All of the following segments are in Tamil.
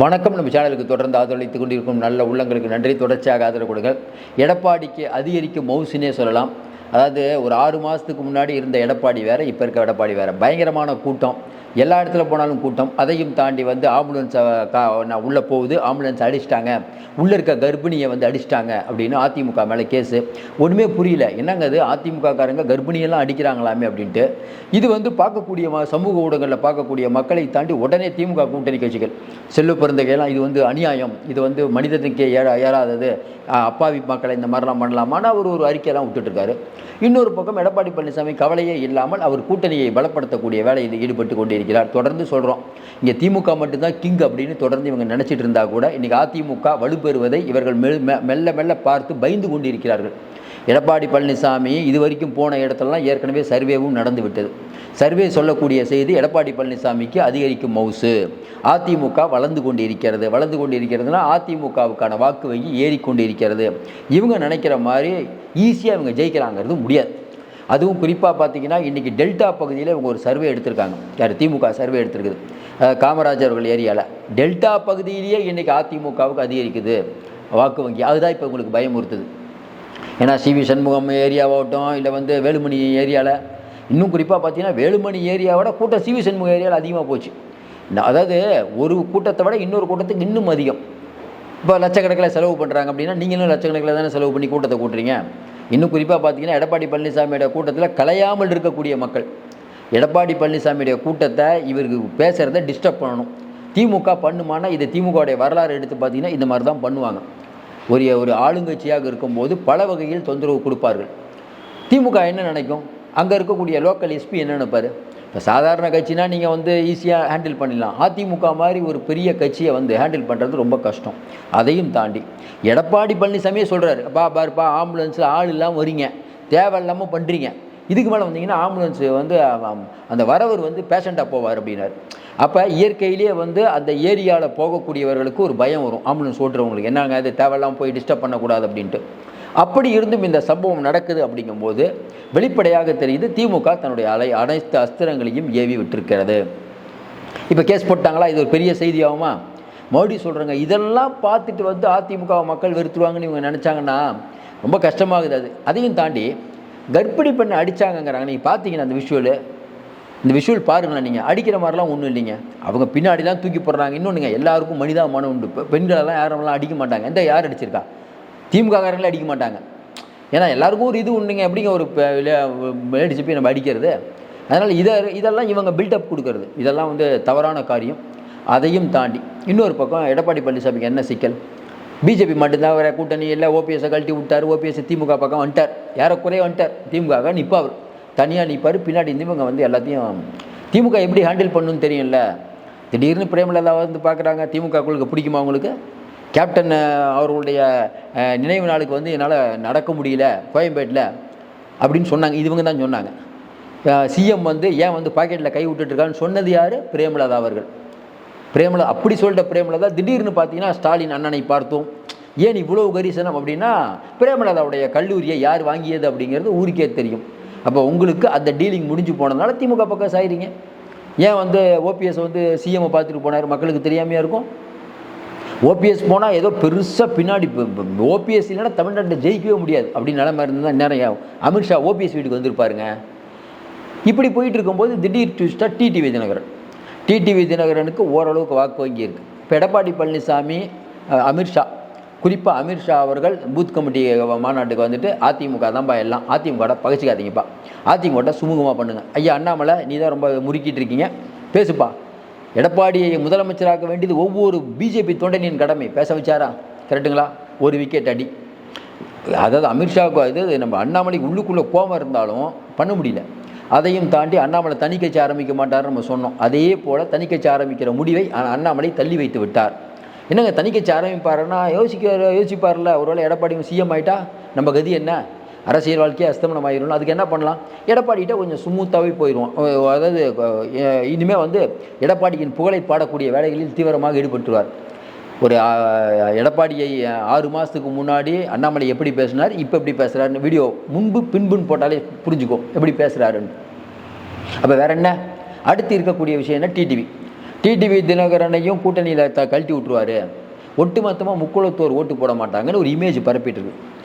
வணக்கம். நம்ம சேனலுக்கு தொடர்ந்து ஆதரவளித்துக் கொண்டிருக்கும் நல்ல உள்ளங்களுக்கு நன்றி. தொடர்ச்சியாக ஆதரவு கொடுங்க எடப்பாடிக்கு அதிகரிக்கும் மவுசினே சொல்லலாம். அதாவது ஒரு ஆறு மாதத்துக்கு முன்னாடி இருந்த எடப்பாடி வேறு இப்போ இருக்க எடப்பாடி வேறு. பயங்கரமான கூட்டம். எல்லா இடத்துல போனாலும் கூட்டம். அதையும் தாண்டி வந்து ஆம்புலன்ஸை கா நான் உள்ளே போகுது. ஆம்புலன்ஸ் அடிச்சிட்டாங்க. உள்ளே இருக்க கர்ப்பிணியை வந்து அடிச்சிட்டாங்க அப்படின்னு அதிமுக மேலே கேஸு ஒன்றுமே புரியல. என்னங்க அது அதிமுககாரங்க கர்ப்பிணியெல்லாம் அடிக்கிறாங்களாமே அப்படின்ட்டு. இது வந்து பார்க்கக்கூடிய ம- சமூக ஊடகங்களில் பார்க்கக்கூடிய மக்களை தாண்டி உடனே திமுக கூட்டணி கட்சிகள். செல்வ பிறந்தகையெல்லாம் இது வந்து அநியாயம். இது வந்து மனிதனுக்கே ஏற ஏறாதது. அப்பாவி மக்களை இந்த மாதிரிலாம் பண்ணலாமான்னு அவர் ஒரு அறிக்கையெல்லாம் விட்டுட்டுருக்காரு. இன்னொரு பக்கம் எடப்பாடி பழனிசாமி கவலையே இல்லாமல் அவர் கூட்டணியை பலப்படுத்தக்கூடிய வேலையில் ஈடுபட்டு இருக்கிறார். தொடர்ந்து சொல்கிறோம் இங்கே திமுக மட்டும்தான் கிங் அப்படின்னு தொடர்ந்து இவங்க நினச்சிட்டு இருந்தா கூட இன்றைக்கி அதிமுக வலுப்பெறுவதை இவர்கள் மெல் மெல்ல மெல்ல பார்த்து பயந்து கொண்டிருக்கிறார்கள். எடப்பாடி பழனிசாமி இது வரைக்கும் போன இடத்துலலாம் ஏற்கனவே சர்வேவும் நடந்து விட்டது. சர்வே சொல்லக்கூடிய செய்தி எடப்பாடி பழனிசாமிக்கு அதிகரிக்கும் மவுசு. அதிமுக வளர்ந்து கொண்டு இருக்கிறது வளர்ந்து கொண்டு இருக்கிறதுனா அதிமுகவுக்கான வாக்கு வங்கி ஏறிக்கொண்டு இருக்கிறது இவங்க நினைக்கிற மாதிரி ஈஸியாக இவங்க ஜெயிக்கிறாங்கிறது முடியாது. அதுவும் குறிப்பாக பார்த்தீங்கன்னா இன்றைக்கி டெல்டா பகுதியில் இவங்க ஒரு சர்வே எடுத்திருக்காங்க. யார்? திமுக சர்வே எடுத்திருக்குது. காமராஜர் அவர்கள் ஏரியாவில் டெல்டா பகுதியிலேயே இன்றைக்கி அதிமுகவுக்கு அதிகரிக்குது. வாக்கு வங்கி. அதுதான் இப்போ உங்களுக்கு பயமுறுத்துது. ஏன்னா சிவி சண்முகம் ஏரியாவாகட்டும் இல்லை வந்து வேலுமணி ஏரியாவில் இன்னும் குறிப்பாக பார்த்தீங்கன்னா வேலுமணி ஏரியாவோட கூட்டம் சிவி சண்முகம் ஏரியாவில் அதிகமாக போச்சு. அதாவது ஒரு கூட்டத்தை விட இன்னொரு கூட்டத்துக்கு இன்னும் அதிகம். இப்போ லட்சக்கணக்கில் செலவு பண்ணுறாங்க அப்படின்னா நீங்களும் லட்சக்கணக்கில் தானே செலவு பண்ணி கூட்டத்தை கூட்டுறீங்க. இன்னும் குறிப்பாக பார்த்தீங்கன்னா எடப்பாடி பழனிசாமியோட கூட்டத்தில் கலையாமல் இருக்கக்கூடிய மக்கள். எடப்பாடி பழனிசாமியுடைய கூட்டத்தை இவருக்கு பேசுகிறத டிஸ்டர்ப் பண்ணணும். திமுக பண்ணுமானா இது திமுகவுடைய வரலாறு எடுத்து பார்த்தீங்கன்னா இந்த மாதிரி தான் பண்ணுவாங்க. ஒரு ஒரு ஆளுங்கட்சியாக இருக்கும்போது பல வகையில் தொந்தரவு கொடுப்பார்கள். திமுக என்ன நினைக்கும்? அங்கே இருக்கக்கூடிய லோக்கல் எஸ்பி என்ன நினைப்பார் இப்போ சாதாரண கட்சினா நீங்கள் வந்து ஈஸியாக ஹேண்டில் பண்ணிடலாம். அதிமுக மாதிரி ஒரு பெரிய கட்சியை வந்து ஹேண்டில் பண்ணுறது ரொம்ப கஷ்டம். அதையும் தாண்டி எடப்பாடி பழனிசாமியே சொல்கிறாரு அப்பா பாருப்பா ஆம்புலன்ஸில் ஆள் இல்லாமல் வரீங்க தேவையில்லாமல் பண்ணுறீங்க இதுக்கு மேலே வந்தீங்கன்னா ஆம்புலன்ஸ் வந்து அந்த வரவர் வந்து பேஷண்ட்டாக போவார் அப்படின்னாரு. அப்போ இயற்கையிலேயே வந்து அந்த ஏரியாவில் போகக்கூடியவர்களுக்கு ஒரு பயம் வரும். ஆம்புலன்ஸ் ஓட்டுறவங்களுக்கு என்னங்க அது தேவையில்லாமல் போய் டிஸ்டர்ப் பண்ணக்கூடாது அப்படின்ட்டு. அப்படி இருந்தும் இந்த சம்பவம் நடக்குது அப்படிங்கும்போது வெளிப்படையாக தெரியுது திமுக தன்னுடைய அலை அனைத்து அஸ்திரங்களையும் ஏவி விட்டிருக்கிறது. இப்போ கேஸ் போட்டாங்களா? இது ஒரு பெரிய செய்தியாகுமா? மறுபடியும் சொல்கிறேங்க இதெல்லாம் பார்த்துட்டு வந்து அதிமுக மக்கள் வெறுத்துருவாங்கன்னு இவங்க நினச்சாங்கன்னா ரொம்ப கஷ்டமாகுது அது. அதையும் தாண்டி கர்ப்பிணி பெண்ணை அடித்தாங்கங்கிறாங்க நீங்கள் பார்த்தீங்கன்னா அந்த விஷுவலு இந்த விஷுவல் பாருங்களேன் நீங்கள் அடிக்கிற மாதிரிலாம் ஒன்றும் இல்லைங்க. அவங்க பின்னாடிலாம் தூக்கி போடுறாங்க. இன்னொன்றுங்க எல்லாருக்கும் மனிதாபமானம் உண்டு. இப்போ பெண்களெல்லாம் யாரெல்லாம் அடிக்க மாட்டாங்க. எந்த யார் அடிச்சிருக்கா? திமுககாரங்களே அடிக்க மாட்டாங்க. ஏன்னா எல்லாருக்கும் ஒரு இது உண்டுங்க. எப்படிங்க ஒரு லேடிஸை போய் நம்ம அடிக்கிறது? அதனால் இதை இதெல்லாம் இவங்க பில்டப் கொடுக்கறது. இதெல்லாம் வந்து தவறான காரியம். அதையும் தாண்டி இன்னொரு பக்கம் எடப்பாடி பழனிசாமிக்கு என்ன சிக்கல்? பிஜேபி மட்டும்தான் வேறு கூட்டணி இல்லை. ஓபிஎஸ்ஸை கழட்டி விட்டார். ஓபிஎஸ் திமுக பக்கம் வந்துட்டார். ஏறக்குறைய வந்துட்டார். திமுக நிற்பார் தனியாக நிற்பார் பின்னாடி இருந்து இவங்க வந்து எல்லாத்தையும் திமுக எப்படி ஹேண்டில் பண்ணணும்னு தெரியும்ல? திடீர்னு பிரேமலதா வந்து பார்க்குறாங்க. திமுக குழுக்கு பிடிக்குமா அவங்களுக்கு கேப்டன் அவர்களுடைய நினைவு நாளுக்கு வந்து என்னால் நடக்க முடியல கோயம்பேட்டில் அப்படின்னு சொன்னாங்க. இதுவங்க தான் சொன்னாங்க. சிஎம் வந்து ஏன் வந்து பாக்கெட்டில் கை விட்டுட்ருக்கான்னு சொன்னது யார்? பிரேமலதா அவர்கள். பிரேமலதா அப்படி சொல்லிட்ட பிரேமலதா திடீர்னு பார்த்தீங்கன்னா ஸ்டாலின் அண்ணனை பார்த்தோம். ஏன் இவ்வளவு கரிசனம் அப்படின்னா பிரேமலதாவுடைய கல்லூரியை யார் வாங்கியது அப்படிங்கிறது ஊருக்கே தெரியும். அப்போ உங்களுக்கு அந்த டீலிங் முடிஞ்சு போனதுனால திமுக பக்கம் சாயிறீங்க. ஏன் வந்து ஓபிஎஸ் வந்து சிஎம்மை பார்த்துட்டு போனார்? மக்களுக்கு தெரியாமையாக இருக்கும். ஓபிஎஸ் போனால் ஏதோ பெருசாக பின்னாடி ஓபிஎஸ் இல்லைன்னா தமிழ்நாட்டில் ஜெயிக்கவே முடியாது அப்படின்னு நிலைமை இருந்தால் நிறையா அமித்ஷா ஓபிஎஸ் வீட்டுக்கு வந்திருப்பாருங்க. இப்படி போயிட்டு இருக்கும்போது திடீர் ட்விஸ்ட்டாக டிடிவி தினகரன். டிடிவி தினகரனுக்கு ஓரளவுக்கு வாக்கு வங்கி இருக்குது இப்போ எடப்பாடி பழனிசாமி அமித்ஷா குறிப்பாக அமித்ஷா அவர்கள் பூத் கமிட்டி மாநாட்டுக்கு வந்துட்டு அதிமுக தான்ப்பா எல்லாம் அதிமுக பகச்சிக்காதீங்கப்பா. அதிமுக சுமூகமாக பண்ணுங்க. ஐயா அண்ணாமலை நீ தான் ரொம்ப முறுக்கிட்டு இருக்கீங்க. பேசுப்பா. எடப்பாடியை முதலமைச்சராக்க வேண்டியது ஒவ்வொரு பிஜேபி தொண்டனின் கடமை. பேச வச்சாரா? கரெக்டுங்களா ஒரு விக்கெட் அடி. அதாவது அமித்ஷாவுக்கு அது நம்ம அண்ணாமலைக்கு உள்ளுக்குள்ளே கோபம் இருந்தாலும் பண்ண முடியல. அதையும் தாண்டி அண்ணாமலை தனி கட்சி ஆரம்பிக்க மாட்டார்னு நம்ம சொன்னோம். அதே போல் தனி கட்சி ஆரம்பிக்கிற முடிவை அண்ணாமலை தள்ளி வைத்து விட்டார். என்னங்க தனி கட்சி ஆரம்பிப்பாருன்னா யோசிக்க யோசிப்பார்ல ஒருவேளை எடப்பாடி சிஎம் ஆயிட்டா? நம்ம கதி என்ன? அரசியல் வாழ்க்கையே அஸ்தமனம் ஆயிரும் அதுக்கு என்ன பண்ணலாம்? எடப்பாடிகிட்ட கொஞ்சம் சுமூத்தாகவே போயிடுவோம். அதாவது இனிமேல் வந்து எடப்பாடியின் புகழை பாடக்கூடிய வேலைகளில் தீவிரமாக ஈடுபட்டுருவார். ஒரு எடப்பாடியை ஆறு மாதத்துக்கு முன்னாடி அண்ணாமலை எப்படி பேசினார் இப்போ எப்படி பேசுகிறாருன்னு வீடியோ முன்பு பின்புன்னு போட்டாலே புரிஞ்சுக்கும் எப்படி பேசுகிறாருன்னு அப்போ வேற என்ன? அடுத்து இருக்கக்கூடிய விஷயம் என்ன? டிடிவி டிடிவி தினகரனையும் கூட்டணியில் த கழட்டி விட்டுருவார். ஒட்டுமொத்தமாக முக்குளத்தோர் ஓட்டு போட மாட்டாங்கன்னு ஒரு இமேஜ் பரப்பிட்டு இருக்கு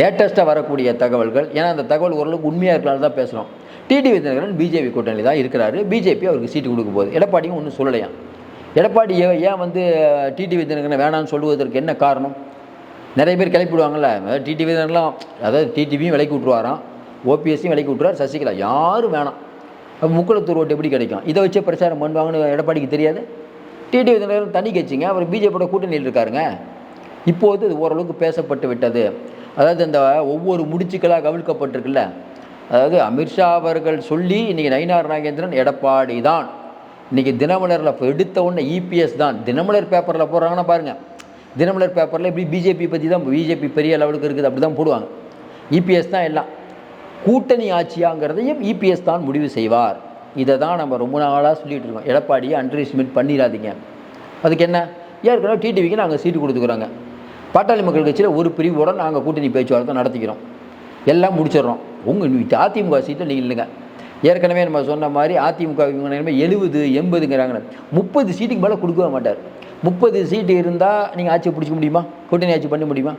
லேட்டஸ்ட்டாக வரக்கூடிய தகவல்கள். ஏன்னா அந்த தகவல் ஓரளவுக்கு உண்மையாக இருக்கனால தான் பேசுகிறோம் டிடிவி விஜயநகரன் பிஜேபி கூட்டணியில் தான் இருக்கிறாரு. பிஜேபி அவருக்கு சீட்டு கொடுக்க போகுது எடப்பாடியும் ஒன்றும் சொல்லலையாம் எடப்பாடி ஏன் ஏன் வந்து டிடிவி தினகரன் வேணான்னு சொல்லுவதற்கு என்ன காரணம்? நிறைய பேர் கிளப்பிடுவாங்கள்ல டிடி விஜயநகரெலாம் அதாவது டிடிவியும் விலைக்கு விட்ருவாராம் ஓபிஎஸ்ஸையும் விலைக்கு விட்ருவார் சசிகலா யாரும் வேணாம். அப்போ முக்குளத்தூர் ஓட்டு எப்படி கிடைக்கும்? இதை வச்சே பிரச்சாரம் பண்ணுவாங்கன்னு எடப்பாடிக்கு தெரியாது? டிடி விஜயநகரன் தனி கட்சிங்க. அவர் பிஜேபியோட கூட்டணியில் இருக்காருங்க. இப்போது இது ஓரளவுக்கு பேசப்பட்டு விட்டது. அதாவது இந்த ஒவ்வொரு முடிச்சுக்களாக கவிழ்க்கப்பட்டிருக்குல்ல. அதாவது அமித்ஷா அவர்கள் சொல்லி இன்றைக்கி நயினார் நாகேந்திரன் எடப்பாடி தான். இன்றைக்கி தினமலரில் இப்போ எடுத்த உடனே இபிஎஸ் தான். தினமலர் பேப்பரில் போடுறாங்கன்னா பாருங்கள் தினமலர் பேப்பரில் இப்படி பிஜேபி பற்றி தான் பிஜேபி பெரிய லெவலுக்கு இருக்குது அப்படி தான் போடுவாங்க. இபிஎஸ் தான் எல்லாம். கூட்டணி ஆட்சியாங்கிறதையும் இபிஎஸ் தான் முடிவு செய்வார். இதை தான் நம்ம ரொம்ப நாளாக சொல்லிகிட்டு இருக்கோம். எடப்பாடியை அண்டர்எஸ்டிமேட் பண்ணிடாதீங்க. அதுக்கு என்ன? ஏற்கனவே டிடிவிக்கு நாங்கள் சீட்டு கொடுத்துக்குறோங்க. பாட்டாளி மக்கள் கட்சியில் ஒரு பிரிவோடு நாங்கள் கூட்டணி பேச்சுவார்த்தை நடத்திக்கிறோம். எல்லாம் முடிச்சிடுறோம். உங்கள் அதிமுக சீட்டில் நீங்கள் இல்லைங்க ஏற்கனவே நம்ம சொன்ன மாதிரி அதிமுக இவங்க எழுபது எண்பதுங்கிறாங்க முப்பது சீட்டுக்கு மேலே கொடுக்கவே மாட்டார். முப்பது சீட்டு இருந்தால் நீங்கள் ஆட்சி பிடிச்சிக்க முடியுமா? கூட்டணி ஆட்சி பண்ண முடியுமா?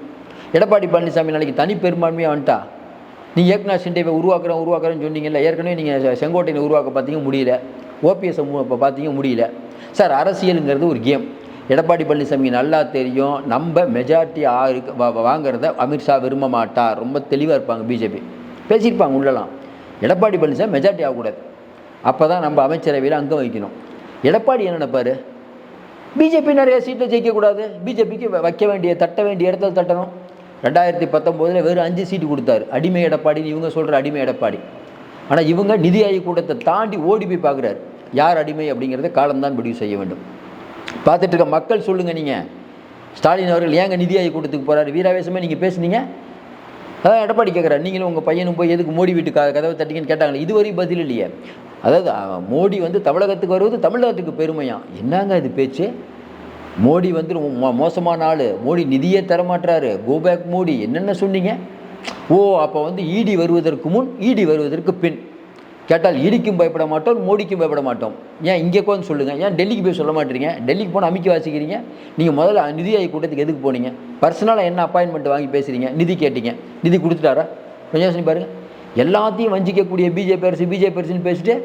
எடப்பாடி பழனிசாமி நாளைக்கு தனி பெரும்பான்மையாக வந்துட்டா? நீங்கள் ஏக்நாத் சிண்டேவை உருவாக்குறேன் உருவாக்குறேன்னு சொன்னீங்கல்ல ஏற்கனவே நீங்கள் செங்கோட்டையை உருவாக்க பார்த்தீங்க முடியல. ஓபிஎஸ் இப்போ பார்த்தீங்க முடியல. சார் அரசியலுங்கிறது ஒரு கேம். எடப்பாடி பழனிசாமி நல்லா தெரியும் நம்ம மெஜாரிட்டி ஆறு வாங்கிறத அமித்ஷா விரும்ப மாட்டார் ரொம்ப தெளிவாக இருப்பாங்க பிஜேபி. பேசியிருப்பாங்க உள்ளலாம். எடப்பாடி பழனிசாமி மெஜாரிட்டி ஆகக்கூடாது. அப்போ தான் நம்ம அமைச்சரவையில் அங்கம் வைக்கணும். எடப்பாடி என்ன நினைப்பார்? பிஜேபி நிறைய சீட்டை ஜெயிக்கக்கூடாது. பிஜேபிக்கு வைக்க வேண்டிய தட்ட வேண்டிய இடத்துல தட்டணும். ரெண்டாயிரத்தி பத்தொம்போதில் வெறும் அஞ்சு சீட்டு கொடுத்தாரு. அடிமை எடப்பாடின்னு இவங்க சொல்கிற அடிமை எடப்பாடி. ஆனால் இவங்க நிதி ஆய்வு கூட்டத்தை தாண்டி ஓடி போய் பார்க்குறாரு. யார் அடிமை அப்படிங்கிறத காலம்தான் முடிவு செய்ய வேண்டும். பார்த்துட்டு இருக்க மக்கள் சொல்லுங்கள் நீங்கள் ஸ்டாலின் அவர்கள் ஏங்க நிதி ஆய்வு கூட்டத்துக்கு போகிறாரு வீராவேசமே நீங்கள் பேசுனீங்க. அதான் எடப்பாடி கேட்குறாரு நீங்களும் உங்கள் பையனும் போய் எதுக்கு மோடி வீட்டு கதவை தட்டிங்கன்னு கேட்டாங்களே. இதுவரையும் பதில் இல்லையே. அதாவது மோடி வந்து தமிழகத்துக்கு வருவது தமிழகத்துக்கு பெருமையாம் என்னங்க இது பேச்சு? மோடி வந்து மோ- மோசமான ஆள். மோடி நிதியே தரமாட்டுறாரு கோபேக் மோடி. என்னென்ன சொன்னீங்க? ஓ அப்போ வந்து ஈடி வருவதற்கு முன் இடி வருவதற்கு பின். கேட்டால் இடிக்கும் பயப்பட மாட்டோம் மோடிக்கும் பயப்பட மாட்டோம். ஏன் இங்கே உட்காந்து சொல்லுங்கள் ஏன் டெல்லிக்கு போய் சொல்ல மாட்டீங்க? டெல்லிக்கு போனால் அமைக்க வாசிக்கிறீங்க? நீங்கள் முதல்ல நிதி ஆய்வு கூட்டத்துக்கு எதுக்கு போனீங்க? பர்சனலாக என்ன அப்பாயின்மெண்ட் வாங்கி பேசுகிறீங்க நிதி கேட்டீங்க. நிதி கொடுத்துட்டாரா? கொஞ்சம் யோசனை பாருங்கள் எல்லாத்தையும் வஞ்சிக்கக்கூடிய பிஜேபி அரசு பிஜேபி அரசுன்னு பேசிட்டு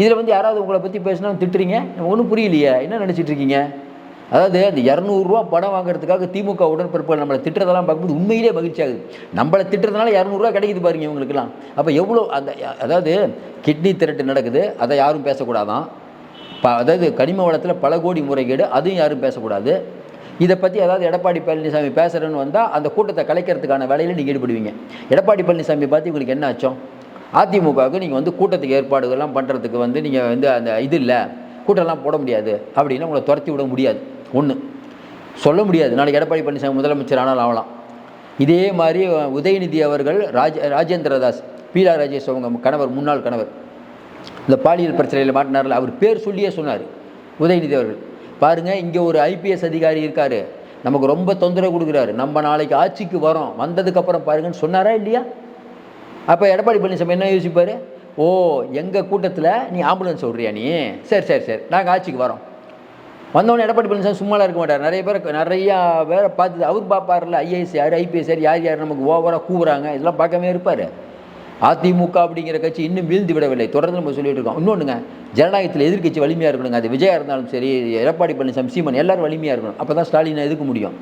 இதில் வந்து யாராவது உங்களை பற்றி பேசினா திட்டுறீங்க? ஒன்றும் புரியலையே. என்ன நினச்சிட்டு இருக்கீங்க? அதாவது அந்த இரநூறுவா படம் வாங்குறதுக்காக திமுக உடன்பிறப்புகள் நம்மளை திட்டுறதெல்லாம் பார்க்கும்போது உண்மையிலே மகிழ்ச்சியாகுது. நம்மளை திட்டுறதுனால இரநூறுவா கிடைக்குது பாருங்க இவங்களுக்குலாம் அப்போ எவ்வளோ அந்த அதாவது கிட்னி திரட்டு நடக்குது அதை யாரும் பேசக்கூடாதான். இப்போ அதாவது கனிம வளத்தில் பல கோடி முறைகேடு அதையும் யாரும் பேசக்கூடாது. இதை பற்றி அதாவது எடப்பாடி பழனிசாமி பேசுகிறேன்னு வந்தால் அந்த கூட்டத்தை கலைக்கிறதுக்கான வேலையில் நீங்கள் ஈடுபடுவீங்க. எடப்பாடி பழனிசாமி பார்த்து உங்களுக்கு என்ன ஆச்சோம் அதிமுகவுக்கு நீங்கள் வந்து கூட்டத்துக்கு ஏற்பாடுகள்லாம் பண்ணுறதுக்கு வந்து நீங்கள் வந்து அந்த இது இல்லை கூட்டம்லாம் போட முடியாது. அப்படின்னு உங்களை துரத்தி விட முடியாது. ஒன்று சொல்ல முடியாது. நாளைக்கு எடப்பாடி பழனிசாமி முதலமைச்சர் ஆனால் ஆகலாம். இதே மாதிரி உதயநிதி அவர்கள் ராஜ ராஜேந்திர தாஸ் பீலா ராஜேஷ் அவங்க கணவர் முன்னாள் கணவர் இந்த பாலியல் பிரச்சனையில் மாட்டினார்ல அவர் பேர் சொல்லியே சொன்னார் உதயநிதி அவர்கள். பாருங்கள் இங்கே ஒரு ஐபிஎஸ் அதிகாரி இருக்கார். நமக்கு ரொம்ப தொந்தரவு கொடுக்குறாரு. நம்ம நாளைக்கு ஆட்சிக்கு வரோம். வந்ததுக்கப்புறம் பாருங்கன்னு சொன்னாரா இல்லையா? அப்போ எடப்பாடி பழனிசாமி என்ன யோசிப்பார்? ஓ எங்கள் கூட்டத்தில் நீ ஆம்புலன்ஸ் சொல்கிறியா நீ? சரி சரி சரி. நாங்கள் ஆட்சிக்கு வரோம். வந்தவொடனே எடப்பாடி பழனிசாமி சும்மாலாம் இருக்க மாட்டார். நிறைய பேர் நிறையா பேரை பார்த்து அவர் பார்ப்பார்ல ஐஏஎஸ் யார் ஐபிஎஸ் யார் யார் யார் நமக்கு ஓவராக கூவுறாங்க. இதெல்லாம் பார்க்கவே இருப்பார். அதிமுக அப்படிங்கிற கட்சி இன்னும் வீழ்ந்து விடவில்லை. தொடர்ந்து நம்ம சொல்லிட்டு இருக்கோம். இன்னொன்றுங்க ஜனநாயகத்தில் எதிர்க்கட்சி வலிமையாக இருக்கணுங்க. அது விஜயா இருந்தாலும் சரி எடப்பாடி பழனிசாமி சீமன் எல்லாரும் வலிமையாக இருக்கணும். அப்போ தான் ஸ்டாலினை எதுக்க முடியும்.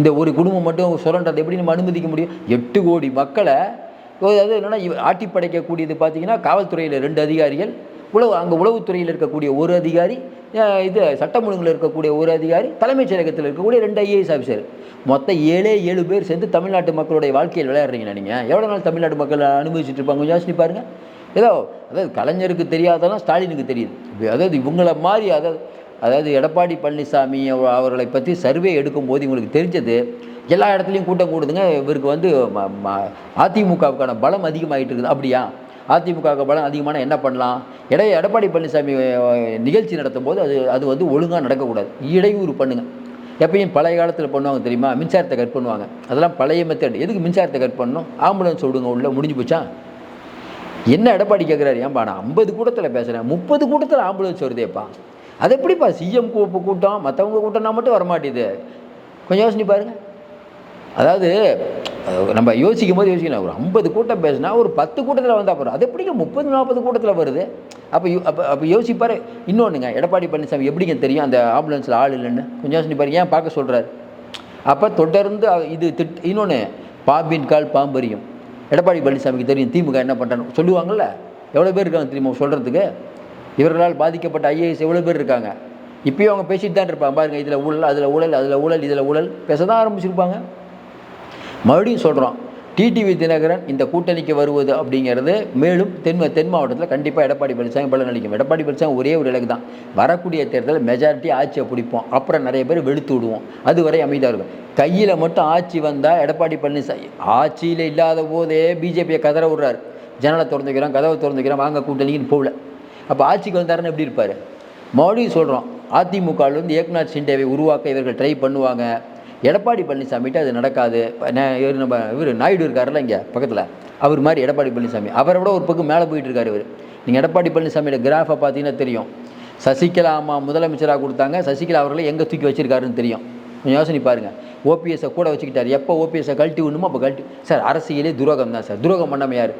இந்த ஒரு குடும்பம் மட்டும் சுரண்டதை எப்படி நம்ம அனுமதிக்க முடியும்? எட்டு கோடி மக்களை அதாவது என்னென்னா ஆட்டி படைக்கக்கூடியது பார்த்தீங்கன்னா காவல்துறையில் ரெண்டு அதிகாரிகள் உளவு அங்கே உளவுத்துறையில் இருக்கக்கூடிய ஒரு அதிகாரி இது சட்டம் ஒழுங்கில் இருக்கக்கூடிய ஒரு அதிகாரி தலைமைச் செயலகத்தில் இருக்கக்கூடிய ரெண்டு ஐஏஎஸ் ஆஃபீஸர் மொத்தம் ஏழே ஏழு பேர் சேர்ந்து தமிழ்நாட்டு மக்களுடைய வாழ்க்கையில் விளையாடுறீங்க நீங்கள் எவ்வளோ நாள் தமிழ்நாட்டு மக்கள் அனுபவிச்சுட்டு இருப்பாங்க? கொஞ்சம் யோசிச்சு பாருங்கள் ஏதோ அதாவது கலைஞருக்கு தெரியாதெல்லாம் ஸ்டாலினுக்கு தெரியுது. அதாவது இவங்கள மாதிரி அதாவது அதாவது எடப்பாடி பழனிசாமி அவர்களை பற்றி சர்வே எடுக்கும்போது இவங்களுக்கு தெரிஞ்சது எல்லா இடத்துலையும் கூட்டம் கூடுதுங்க. இவருக்கு வந்து ம- அதிமுகவுக்கான பலம் அதிகமாகிட்டு இருக்குது. அப்படியா? அதிமுக பலம் அதிகமான என்ன பண்ணலாம்? இடையே எடப்பாடி பழனிசாமி நிகழ்ச்சி நடத்தும் போது அது அது வந்து ஒழுங்காக நடக்கக்கூடாது. இடையூறு பண்ணுங்கள் எப்பயும் பழைய காலத்தில் பண்ணுவாங்க தெரியுமா? மின்சாரத்தை கட் பண்ணுவாங்க. அதெல்லாம் பழைய மெத்தட் எதுக்கு மின்சாரத்தை கட் பண்ணணும்? ஆம்புலன்ஸ் விடுங்க உள்ளே முடிஞ்சு போச்சா? என்ன எடப்பாடி கேட்குறாரு ஏன்பா நான் ஐம்பது கூட்டத்தில் பேசுகிறேன் முப்பது கூட்டத்தில் ஆம்புலன்ஸ் வருதேப்பா. அது எப்படிப்பா? சிஎம் கூட்டம் மற்றவங்க கூட்டம்னா மட்டும் வரமாட்டேது. கொஞ்சம் யோசனை பாருங்க. அதாவது நம்ம யோசிக்கும் போது யோசிக்கணும். ஒரு ஐம்பது கூட்டம் பேசினா ஒரு பத்து கூட்டத்தில் வந்தால் போகிறோம் அது எப்படிங்க முப்பது நாற்பது கூட்டத்தில் வருது? அப்போ அப்போ அப்போ யோசிப்பார். இன்னொன்றுங்க எடப்பாடி பழனிசாமி எப்படிங்க தெரியும்? அந்த ஆம்புலன்ஸில் ஆள் இல்லைன்னு. கொஞ்சம் யோசனை பாருங்க. ஏன் பார்க்க சொல்கிறாரு அப்போ தொடர்ந்து இது திட் இன்னொன்று பாம்பின் கால் பாம்பரியும் எடப்பாடி பழனிசாமிக்கு தெரியும் திமுக என்ன பண்ணுறான்னு சொல்லுவாங்கள்ல எவ்வளோ பேர் இருக்காங்க தெரியுமா சொல்கிறதுக்கு இவர்களால் பாதிக்கப்பட்ட ஐஏஎஸ் எவ்வளோ பேர் இருக்காங்க? இப்போயும் அவங்க பேசிட்டு தான் இருப்பாங்க. பாருங்கள் இதில் ஊழல் அதில் ஊழல் அதில் ஊழல் இதில் ஊழல். பேச தான் ஆரம்பிச்சிருப்பாங்க. மறுபடியும் சொல்கிறோம் டிடிவி தினகரன் இந்த கூட்டணிக்கு வருவது அப்படிங்கிறது மேலும் தென் தென் மாவட்டத்தில் கண்டிப்பாக எடப்பாடி பழனிசாமி பலன் அளிக்கும். எடப்பாடி பழனிசாமி ஒரே ஒரு இலக்கு தான். வரக்கூடிய தேர்தலில் மெஜாரிட்டி ஆட்சியை பிடிப்போம். அப்புறம் நிறைய பேர் வெளுத்து விடுவோம். அதுவரை அமைதியாக இருக்கும். கையில் மட்டும் ஆட்சி வந்தால் எடப்பாடி பழனிசாமி ஆட்சியில் இல்லாத போதே பிஜேபியை கதற விடுறாரு. ஜனலை திறந்துக்கிறோம் கதவை திறந்துக்கிறோம் வாங்க கூட்டணின்னு போகல. அப்போ ஆட்சிக்கு வந்தாருன்னு எப்படி இருப்பார்? மறுபடியும் சொல்கிறோம் அதிமுகவிலிருந்து ஏக்நாத் சிண்டேவை உருவாக்க இவர்கள் ட்ரை பண்ணுவாங்க. எடப்பாடி பழனிசாமிகிட்ட அது நடக்காது. இவர் நம்ம இவர் நாயுடு இருக்காருல்ல இங்கே பக்கத்தில். அவர் மாதிரி எடப்பாடி பழனிசாமி. அவரை விட ஒரு பக்கம் மேலே போயிட்டு இருக்காரு இவர். நீங்கள் எடப்பாடி பழனிசாமியோட கிராஃபை பார்த்தீங்கன்னா தெரியும். சசிகலா அம்மா முதலமைச்சராக கொடுத்தாங்க. சசிகலா அவர்களை எங்கே தூக்கி வச்சிருக்காருன்னு தெரியும். கொஞ்சம் யோசனை பாருங்கள் ஓபிஎஸ்ஸை கூட வச்சுக்கிட்டார். எப்போ ஓபிஎஸ்ஸை கழட்டி விடணுமோ அப்போ கழட்டி சார் அரசியலே துரோகம் தான் சார். துரோகம் பண்ணாமல் யார்?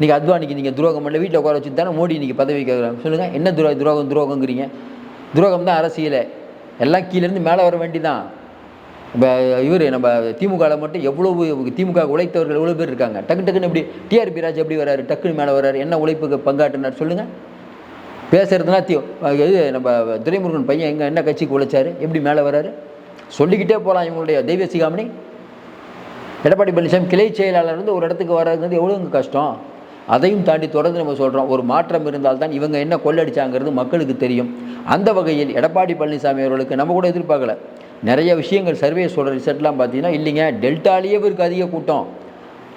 நீங்கள் அத்வானிக்கு நீங்கள் துரோகம் பண்ணல வீட்டில் உட்கார வச்சு தானே மோடி இன்றைக்கி பதவி கேட்குறாங்க சொல்லுங்கள் என்ன துரோ துரோகம் துரோகங்கிறீங்க? துரோகம் தான் அரசியலே. எல்லாம் கீழேருந்து மேலே வர வேண்டிதான். இப்போ இவர் நம்ம திமுகவில் மட்டும் எவ்வளவு திமுக உழைத்தவர்கள் எவ்வளோ பேர் இருக்காங்க? டக்கு டக்குன்னு எப்படி டிஆர்பி ராஜ் எப்படி வராரு? டக்குன்னு மேலே வராரு. என்ன உழைப்புக்கு பங்காற்றினார் சொல்லுங்கள் பேசுறதுனா தி இது நம்ம துரைமுருகன் பையன் எங்கே என்ன கட்சிக்கு உழைச்சாரு? எப்படி மேலே வராரு? சொல்லிக்கிட்டே போகலாம் இவங்களுடைய தெய்வ சிகாமணி. எடப்பாடி பழனிசாமி கிளை செயலாளர் வந்து ஒரு இடத்துக்கு வர்றதுங்கிறது எவ்வளோங்க கஷ்டம்? அதையும் தாண்டி தொடர்ந்து நம்ம சொல்கிறோம் ஒரு மாற்றம் இருந்தால் தான் இவங்க என்ன கொள்ளடிச்சாங்கிறது மக்களுக்கு தெரியும். அந்த வகையில் எடப்பாடி பழனிசாமி அவர்களுக்கு நம்ம கூட எதிர்பார்க்கல. நிறைய விஷயங்கள் சர்வே சொல்கிற ரிசல்ட்லாம் பார்த்தீங்கன்னா இல்லைங்க டெல்டாலேயே இவருக்கு அதிக கூட்டம்.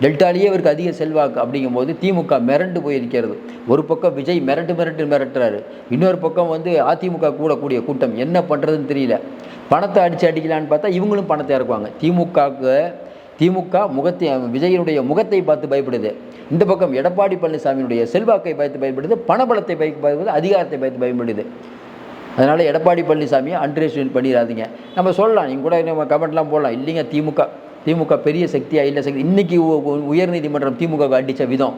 டெல்டாலேயே இவருக்கு அதிக செல்வாக்கு அப்படிங்கும்போது திமுக மிரண்டு போயிருக்கிறது. ஒரு பக்கம் விஜய் மிரட்டு மிரட்டு மிரட்டுறாரு. இன்னொரு பக்கம் வந்து அதிமுக கூடக்கூடிய கூட்டம். என்ன பண்ணுறதுன்னு தெரியல. பணத்தை அடித்து அடிக்கலான்னு பார்த்தா இவங்களும் பணத்தை இறக்குவாங்க. திமுகவுக்கு திமுக முகத்தை விஜயனுடைய முகத்தை பார்த்து பயப்படுது. இந்த பக்கம் எடப்பாடி பழனிசாமியினுடைய செல்வாக்கை பார்த்து பயப்படுது. பணபலத்தை பயத்து பயப்படுது. அதிகாரத்தை பார்த்து பயப்படுது. அதனால் எடப்பாடி பழனிசாமியை அண்டர்எஸ்டிமேட் பண்ணிடாதீங்க நம்ம சொல்லலாம் நீங்கள் கூட நம்ம கமெண்ட்லாம் போடலாம். இல்லைங்க திமுக திமுக பெரிய சக்தியாக இல்லை சக்தி. இன்றைக்கி உயர்நீதிமன்றம் திமுக அடித்த விதம்.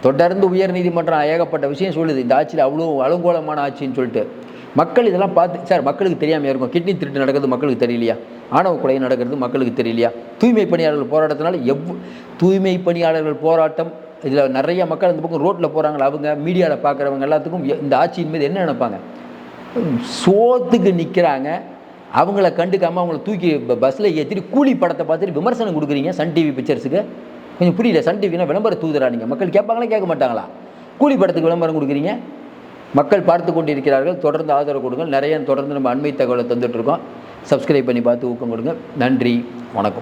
தொடர்ந்து உயர்நீதிமன்றம் ஏகப்பட்ட விஷயம் சொல்லுது. இந்த ஆட்சியில் அவ்வளோ அலங்கோலமான ஆட்சின்னு சொல்லிட்டு. மக்கள் இதெல்லாம் பார்த்து சார் மக்களுக்கு தெரியாமல் இருக்கும்? கிட்னி திருட்டு நடக்கிறது மக்களுக்கு தெரியலையா? ஆணவ கொலை நடக்கிறது மக்களுக்கு தெரியலையா? தூய்மை பணியாளர்கள் போராட்டத்தினால எவ் தூய்மை பணியாளர்கள் போராட்டம் இதில் நிறைய மக்கள் அந்த பக்கம் ரோட்டில் போகிறாங்களா அவங்க? மீடியாவில் பார்க்குறவங்க எல்லாத்துக்கும் எ- இந்த ஆட்சியின் மீது என்ன நினைப்பாங்க? சோத்துக்கு நிற்கிறாங்க அவங்கள கண்டுக்காமல் அவங்கள தூக்கி பஸ்ஸில் ஏற்றிட்டு கூலி படத்தை பார்த்துட்டு விமர்சனம் கொடுக்குறீங்க சன் டிவி பிக்சர்ஸுக்கு. கொஞ்சம் புரியல சன் டிவினா விளம்பர தூதுரா நீங்கள் மக்கள் கேட்பாங்களா கேட்க மாட்டாங்களா? கூலி படத்துக்கு விளம்பரம் கொடுக்குறீங்க. மக்கள் பார்த்து கொண்டிருக்கிறார்கள் தொடர்ந்து ஆதரவு கொடுங்க நிறைய தொடர்ந்து நம்ம அண்மை தகவலை தந்துட்டு இருக்கோம். சப்ஸ்கிரைப் பண்ணி பார்த்து ஊக்கம் கொடுங்க. நன்றி வணக்கம்.